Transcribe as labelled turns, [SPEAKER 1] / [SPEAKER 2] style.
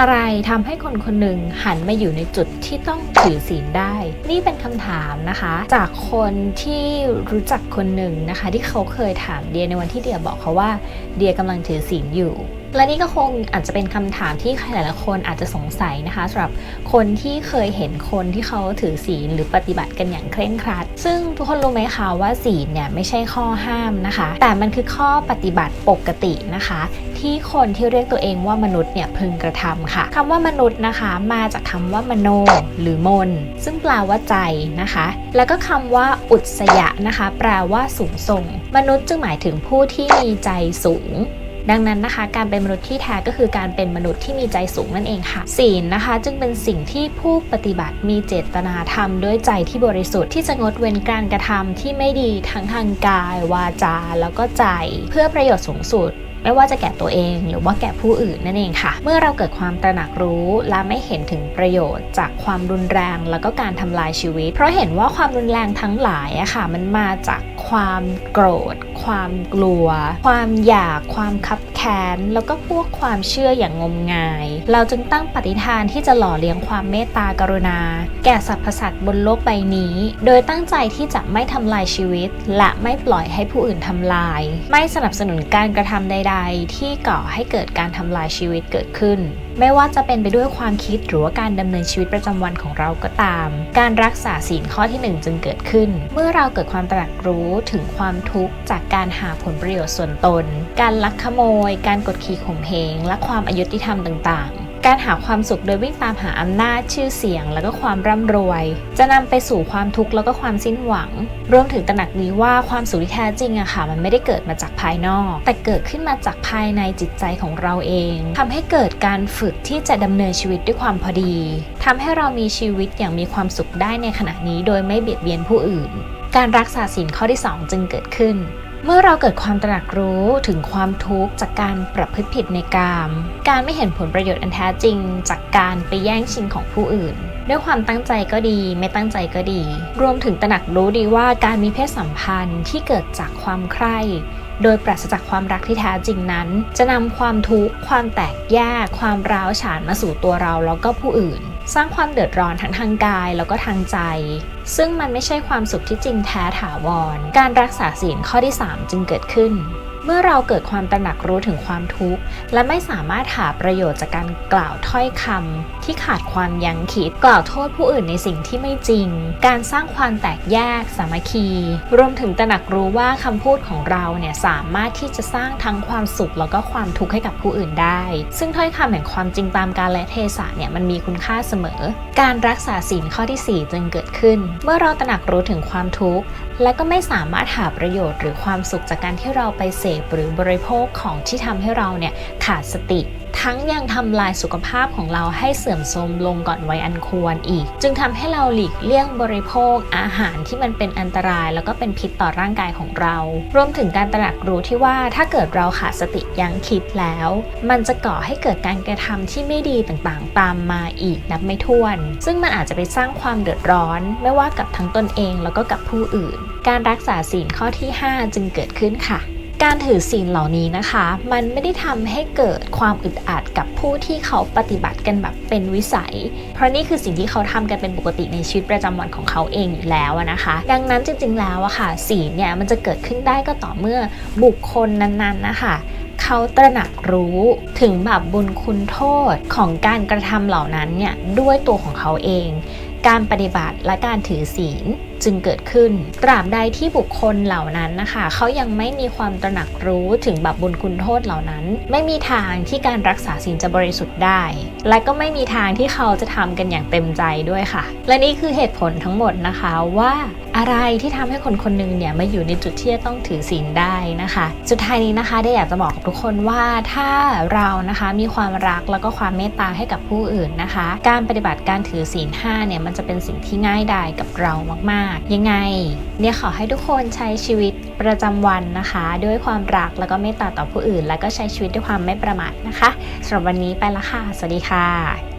[SPEAKER 1] อะไรทำให้คนคนหนึ่งหันมาอยู่ในจุดที่ต้องถือศีลได้ นี่เป็นคำถามนะคะ จากคนที่รู้จักคนหนึ่งนะคะ ที่เขาเคยถามเดียในวันที่เดียบอกเขาว่า เดียกำลังถือศีลอยู่ และนี่ก็คงอาจจะเป็นคำถามที่ใครหลายๆคนอาจจะสงสัยนะคะสำหรับคนที่เคยเห็นคนที่เขาถือศีลหรือปฏิบัติกันอย่างเคร่งครัด ซึ่งทุกคนรู้ไหมคะว่าศีลเนี่ยไม่ใช่ข้อห้ามนะคะ แต่มันคือข้อปฏิบัติปกตินะคะ ที่คนที่เรียกตัวเองว่ามนุษย์เนี่ยพึงกระทำค่ะคำว่ามนุษย์นะคะ มาจากคำว่ามโนหรือมน ซึ่งแปลว่าใจนะคะ แล้วก็คำว่าอุตสยะนะคะ แปลว่าสูงส่ง มนุษย์จึงหมายถึงผู้ที่มีใจสูง ดังนั้นนะคะ การเป็นมนุษย์ที่แท้ก็คือการเป็นมนุษย์ที่มีใจสูงนั่นเองค่ะ ศีลนะคะ จึงเป็นสิ่งที่ผู้ปฏิบัติมีเจตนาทำด้วยใจที่บริสุทธิ์ที่จะงดเว้นการกระทำที่ไม่ดีทั้งทางกาย วาจา แล้วก็ใจ เพื่อประโยชน์สูงสุด ไม่ว่าจะแก่ตัวเองหรือว่าแก่ผู้อื่นนั่นเองค่ะ เมื่อเราเกิดความตระหนักรู้และไม่เห็นถึงประโยชน์ จากความรุนแรงแล้วก็การทำลายชีวิต เพราะเห็นว่าความรุนแรงทั้งหลายอะค่ะ มันมาจากความโกรธ ความกลัว ความอยาก ความคับ ค้น แล้วก็พวกความเชื่ออย่างงมงาย เราจึงตั้งปฏิฐานที่จะหล่อเลี้ยงความเมตตากรุณา แก่สรรพสัตว์บนโลกใบนี้ โดยตั้งใจที่จะไม่ทำลายชีวิต และไม่ปล่อยให้ผู้อื่นทำลาย ไม่สนับสนุนการกระทำใด ๆ ที่ก่อให้เกิดการทำลายชีวิตเกิดขึ้น ไม่ว่าจะเป็นไปด้วยความคิดหรือว่าการดำเนินชีวิตประจำวันของเราก็ตาม การรักษาศีลข้อที่หนึ่งจึงเกิดขึ้น เมื่อเราเกิดความตระหนักรู้ถึงความทุกข์จากการหาผลประโยชน์ส่วนตน การลักขโมยการกดขี่ข่มเหงและความอายุติธรรมต่างๆ การหาความสุขโดยวิ่งตามหาอำนาจชื่อเสียง แล้วก็ความร่ำรวย จะนำไปสู่ความทุกข์แล้วก็ความสิ้นหวัง รวมถึงตระหนักนี้ว่าความสุขที่แท้จริงอะค่ะ มันไม่ได้เกิดมาจากภายนอก แต่เกิดขึ้นมาจากภายในจิตใจของเราเองทำให้เกิดการฝึกที่จะดำเนินชีวิตด้วยความพอดีทำให้เรามีชีวิตอย่างมีความสุขได้ในขณะนี้ โดยไม่เบียดเบียนผู้อื่น การรักษาศีลข้อที่ 2 จึงเกิดขึ้น เมื่อเราเกิดความตระหนักรู้ถึงความทุกข์จากการประพฤติผิดในกาม การไม่เห็นผลประโยชน์อันแท้จริง จากการไปแย่งชิงของผู้อื่น ด้วยความตั้งใจก็ดี ไม่ตั้งใจก็ดี รวมถึงตระหนักรู้ดีว่าการมีเพศสัมพันธ์ที่เกิดจากความใคร่โดยปราศจากความรักที่แท้จริงนั้น จะนำความทุกข์ ความแตกแยก ความร้าวฉานมาสู่ตัวเราแล้วก็ผู้อื่น สร้างความเดือดร้อนทั้งทางกายแล้วก็ทางใจ ซึ่งมันไม่ใช่ความสุขที่จริงแท้ถาวร การรักษาศีลข้อที่ 3 จึงเกิดขึ้น เมื่อเราเกิดความตระหนักรู้ถึงความทุกข์ และไม่สามารถหาประโยชน์จากการกล่าวถ้อยคำที่ขาดความยั้งคิด กล่าวโทษผู้อื่นในสิ่งที่ไม่จริง การสร้างความแตกแยก สามัคคี รวมถึงตระหนักรู้ว่าคำพูดของเราเนี่ยสามารถที่จะสร้างทั้งความสุขแล้วก็ความทุกข์ให้กับผู้อื่นได้ ซึ่งถ้อยคำแห่งความจริงตามกาลและเทศะเนี่ยมันมีคุณค่าเสมอ การรักษาศีลข้อที่ 4 จึงเกิดขึ้น เมื่อเราตระหนักรู้ถึงความทุกข์และก็ไม่สามารถหาประโยชน์หรือความสุขจากการที่เราไปเสพหรือบริโภคของที่ทำให้เราเนี่ยขาดสติ ทั้งยังทำลายสุขภาพของเราให้เสื่อมโทรมลงก่อนวัยอันควรอีก จึงทำให้เราหลีกเลี่ยงบริโภคอาหารที่มันเป็นอันตราย แล้วก็เป็นพิษต่อร่างกายของเรา รวมถึงการตระหนักรู้ที่ว่าถ้าเกิดเราขาดสติยั้งคิดแล้ว มันจะก่อให้เกิดการกระทำที่ไม่ดีต่างๆ ตามมาอีกนับไม่ถ้วน ซึ่งมันอาจจะไปสร้างความเดือดร้อน ไม่ว่ากับทั้งตนเองแล้วก็กับผู้อื่น การรักษาศีลข้อที่ 5 จึงเกิดขึ้นค่ะ การถือศีลเหล่านี้นะคะ มันไม่ได้ทำให้เกิดความอึดอัดกับผู้ที่เขาปฏิบัติกันแบบเป็นวิสัย เพราะนี่คือสิ่งที่เขาทำกันเป็นปกติในชีวิตประจำวันของเขาเองอยู่แล้วนะคะ ดังนั้นจริงๆแล้วอะค่ะศีลเนี่ยมันจะเกิดขึ้นได้ก็ต่อเมื่อบุคคลนั้นๆนะคะเขาตระหนักรู้ถึงแบบบุญคุณโทษของการกระทำเหล่านั้นเนี่ยด้วยตัวของเขาเอง การปฏิบัติและการถือศีล จึงเกิดขึ้น ตราบใดที่บุคคลเหล่านั้นนะคะเขายังไม่มีความตระหนักรู้ถึงบาปบุญคุณโทษเหล่านั้น ไม่มีทางที่การรักษาศีลจะบริสุทธิ์ได้ และก็ไม่มีทางที่เขาจะทำกันอย่างเต็มใจด้วยค่ะ และนี่คือเหตุผลทั้งหมดนะคะว่าอะไรที่ทำให้คนคนหนึงเนี่ยมาอยู่ในจุดที่จะต้องถือศีลได้นะคะ สุดท้ายนี้นะคะได้อยากจะบอกกับทุกคนว่าถ้าเรานะคะมีความรักแล้วก็ความเมตตาให้กับผู้อื่นนะคะ การปฏิบัติการถือศีลห้าเนี่ยมันจะเป็นสิ่งที่ง่ายดายกับเรามากยังไง เนี่ยขอให้ทุกคนใช้ชีวิตประจำวันนะคะ ด้วยความรักแล้วก็เมตตาต่อผู้อื่น แล้วก็ใช้ชีวิตด้วยความไม่ประมาทนะคะสำหรับวันนี้ไปละค่ะ สวัสดีค่ะ